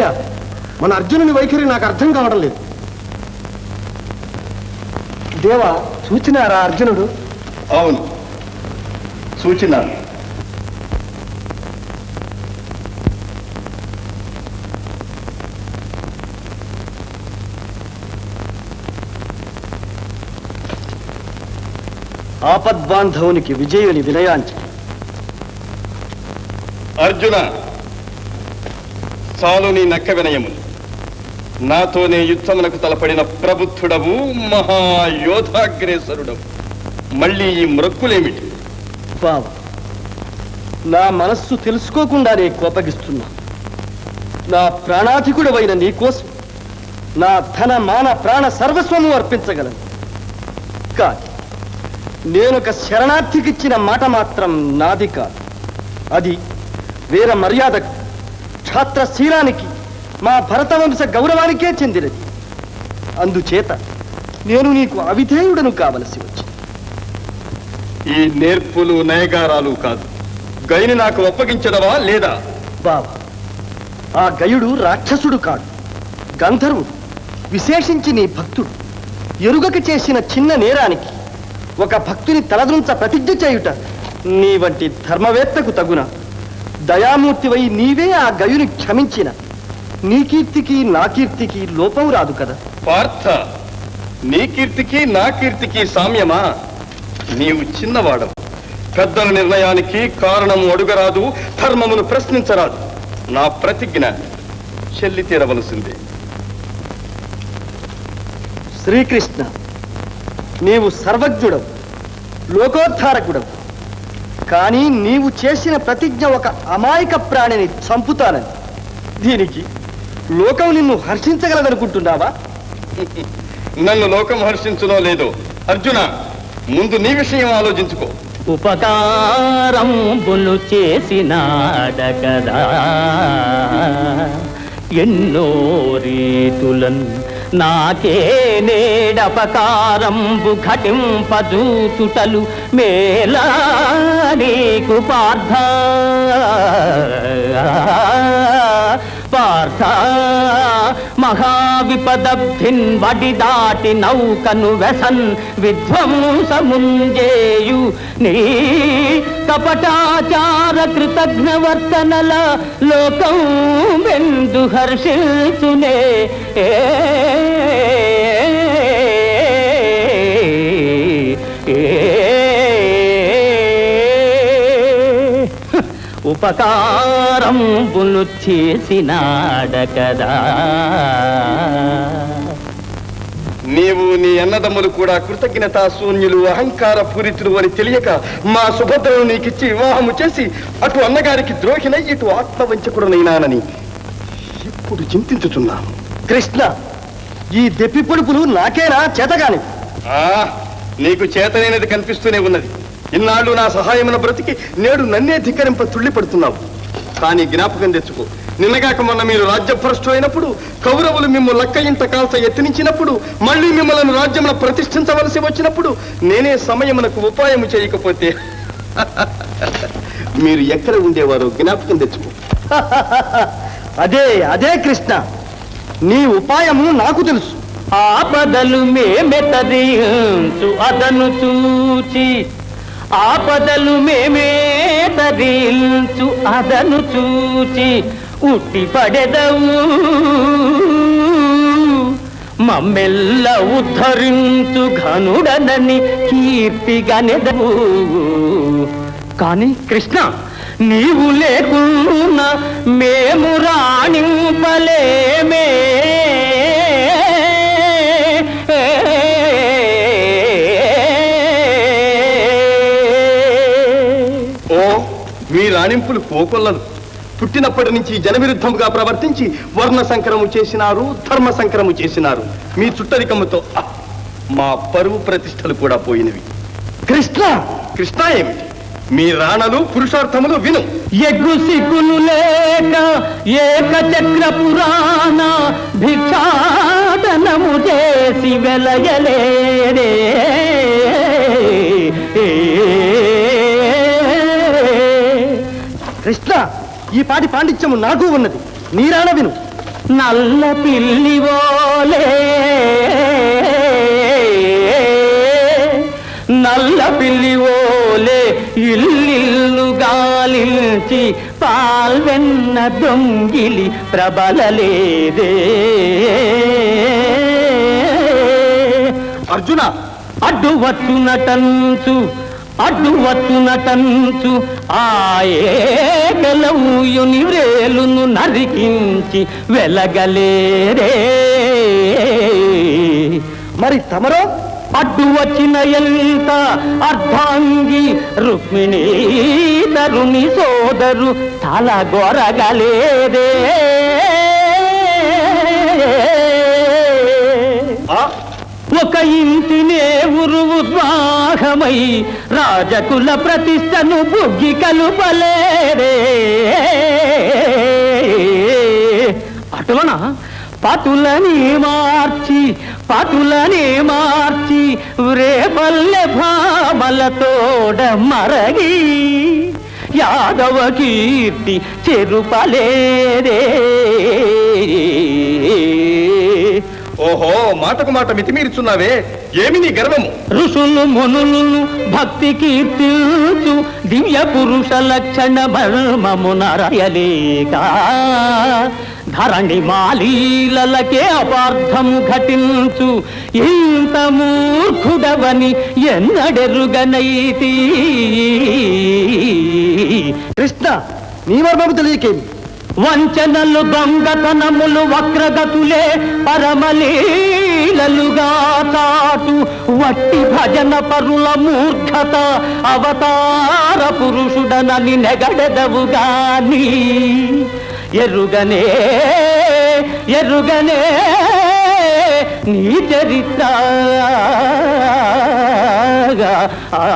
అన్నయ్య మన అర్జునుని వైఖరి నాకు అర్థం కావడం లేదు. దేవా చూచినారా అర్జునుడు? అవును. సూచన ఆపద్బాంధవునికి విజయుని వినయాంచి అర్జున చాలు నీ నక్క వినయములు నాతోనే యుద్ధమునకు తలపడిన ప్రబుద్ధుడవు మహాయోధాగ్రేసరుడవు. మళ్ళీ ఈ మృక్కులేమిటి? బావ నా మనస్సు తెలుసుకోకుండానే కోపగిస్తున్నా. నా ప్రాణాధికుడవైన నీకోసం నా ధన మాన ప్రాణ సర్వస్వము అర్పించగలను. కాదు నేనొక శరణార్థికిచ్చిన మాట మాత్రం నాది కాదు. అది వేర మర్యాదకు ఛాత్రశీలానికి మా భరతవంశ గౌరవానికే చెందినది. అందుచేత నేను నీకు అవిధేయుడను కావలసి వచ్చింది. ఈ నేర్పులు నయగారాలు కాదు. గైని నాకు ఒప్పగించడవా లేదా? బావా ఆ గయుడు రాక్షసుడు కాడు. గంధర్వుడు విశేషించి నీ భక్తుడు. ఎరుగక చేసిన చిన్న నేరానికి ఒక భక్తుని తలదృంచ ప్రతిజ్ఞ చేయుట నీ వంటి ధర్మవేత్తకు తగున? దయామూర్తివై నీవే ఆ గయుని క్షమించిన. నీ కీర్తికి నా కీర్తికి లోపం రాదు కదా. పార్థ నీ కీర్తికి నా కీర్తికి సామ్యమా? నీవు చిన్నవాడవు. పెద్దల నిర్ణయానికి కారణము అడుగరాదు ధర్మమును ప్రశ్నించరాదు. నా ప్రతిజ్ఞ చెల్లి తీరవలసిందే శ్రీకృష్ణ నీవు సర్వజ్ఞుడవు లోకోద్ధారకుడవు. కానీ నీవు చేసిన ప్రతిజ్ఞ ఒక అమాయక ప్రాణిని చంపుతానని. దీనికి లోకం నిన్ను హర్షించగలదనుకుంటున్నావా? నన్ను లోకం హర్షించునో లేదో? అర్జున ముందు నీ విషయం ఆలోచించుకో. ఉపకారంబులు చేసినాడగదా? ఎన్నో రీతులన్ నాకే నేడపకారంబు ఘటింపజూచుటలు మేలా? నీకు పార్థ. పార్థ. మహావిపదబ్ధిన్ వడి దాటి నౌకను వెసన్ విధ్వంసముంజేయు. నీ కపటాచార కృతజ్ఞవర్తనల లోకం వెందు హర్షిల్చునే. ఏ ఉపకారంబులు చేసినాడకదా. నీవు నీ అన్నదమ్ములు కూడా కృతజ్ఞతా శూన్యులు అహంకార పూరితులు అని తెలియక మా సుభద్రను నీకిచ్చి వివాహము చేసి అటు అన్నగారికి ద్రోహినై ఇటు ఆత్మవంచకుడనైనానని ఇప్పుడు చింతించుచున్నాను. కృష్ణ ఈ దెప్పి పొడుపులు నాకేనా చేతగాని ఆ నీకు చేతనైనది కనిపిస్తూనే ఉన్నది. ఇన్నాళ్ళు నా సహాయమున బ్రతికి నేడు నన్నే ధిక్కరింప తుళ్ళిపడుతున్నావు. కానీ జ్ఞాపకం తెచ్చుకో. నిన్నగాక మొన్న మీరు రాజ్యభ్రష్టు అయినప్పుడు కౌరవులు మిమ్ము లక్క ఇంట కాల్త ఎత్తినించినప్పుడు మళ్ళీ మిమ్మల్ని రాజ్యమున ప్రతిష్ఠించవలసి వచ్చినప్పుడు నేనే సమయమునకు ఉపాయము చేయకపోతే మీరు ఎక్కడ ఉండేవారో జ్ఞాపకం తెచ్చుకో. అదే అదే కృష్ణ. నీ ఉపాయము నాకు తెలుసు. ఆపదలు మేమెతదించు అదను చూచి ఆపదలు మేమే తరించు అదను చూచి ఉట్టి పడెదవు. మమ్మెల్ల ఉద్ధరించు ఘనుడనని కీర్తిగనెదవు కానీ కృష్ణ నీవు లేకున్నా మేము రాణింపలేమే. రాణింపులు కోకొల్లలు పుట్టినప్పటి నుంచి జనవిరుద్ధముగా ప్రవర్తించి వర్ణ సంకరము చేసినారు ధర్మ సంకరము చేసినారు. మీ చుట్టరికముతో మా పరువు ప్రతిష్టలు కూడా పోయినవి. కృష్ణ! కృష్ణ ఏమిటి? మీ రాణలు పురుషార్థములు విను. ఎగ్గు సిగ్గులు లేక ఏక చక్ర పురాణ భిక్షాటనము చేసి ఈ పాటి పాండిత్యము నాకు ఉన్నది. నీరాణ విను. నల్ల పిల్లివోలే నల్ల పిల్లివోలే ఇల్లిల్లు గాలించి పాల్వెన్న దొంగిలి ప్రబలలేదే. అర్జున! అడ్డు వచ్చునటంచు అడ్డు వచ్చునటంచు ఆయేగలవుయుని వ్రేలును నరికించి వెలగలేరే. మరి తమరో? అడ్డు వచ్చిన ఎంత అర్ధాంగి రుక్మిణీ తరుణి సోదరు తల గొరగలేదే ఒక ఇంటినే ఉరువు స్వాహమై రాజకుల ప్రతిష్టను బుగ్గి కలుపలేరే పటులని మార్చి పటులని మార్చి రేపల్లె భామలతోడ మరగి యాదవ కీర్తి చెరుపలేదే. ఓహో మాటకు మాట మితిమీరుచున్నావే. ఏమి నీ గర్వము? ఋషులు మునులు భక్తి కీర్తించు దివ్య పురుష లక్షణ మర్మము నరయలేక ధరణి మాలీలకే అపార్థము ఘటించు ఇంత మూర్ఖుడవని ఎన్నడెరుగనైతి. కృష్ణ నీ మర్మము తెలియకేమి? వంచనలు దొంగతనములు వక్రగతులే పరమలీలలుగా చాటు. వట్టి భజన పరుల మూర్ఖత అవతార పురుషుడనని నెగడెదవు గాని. ఎరుగనే ఎరుగనే నీ చరిత్ర ఆ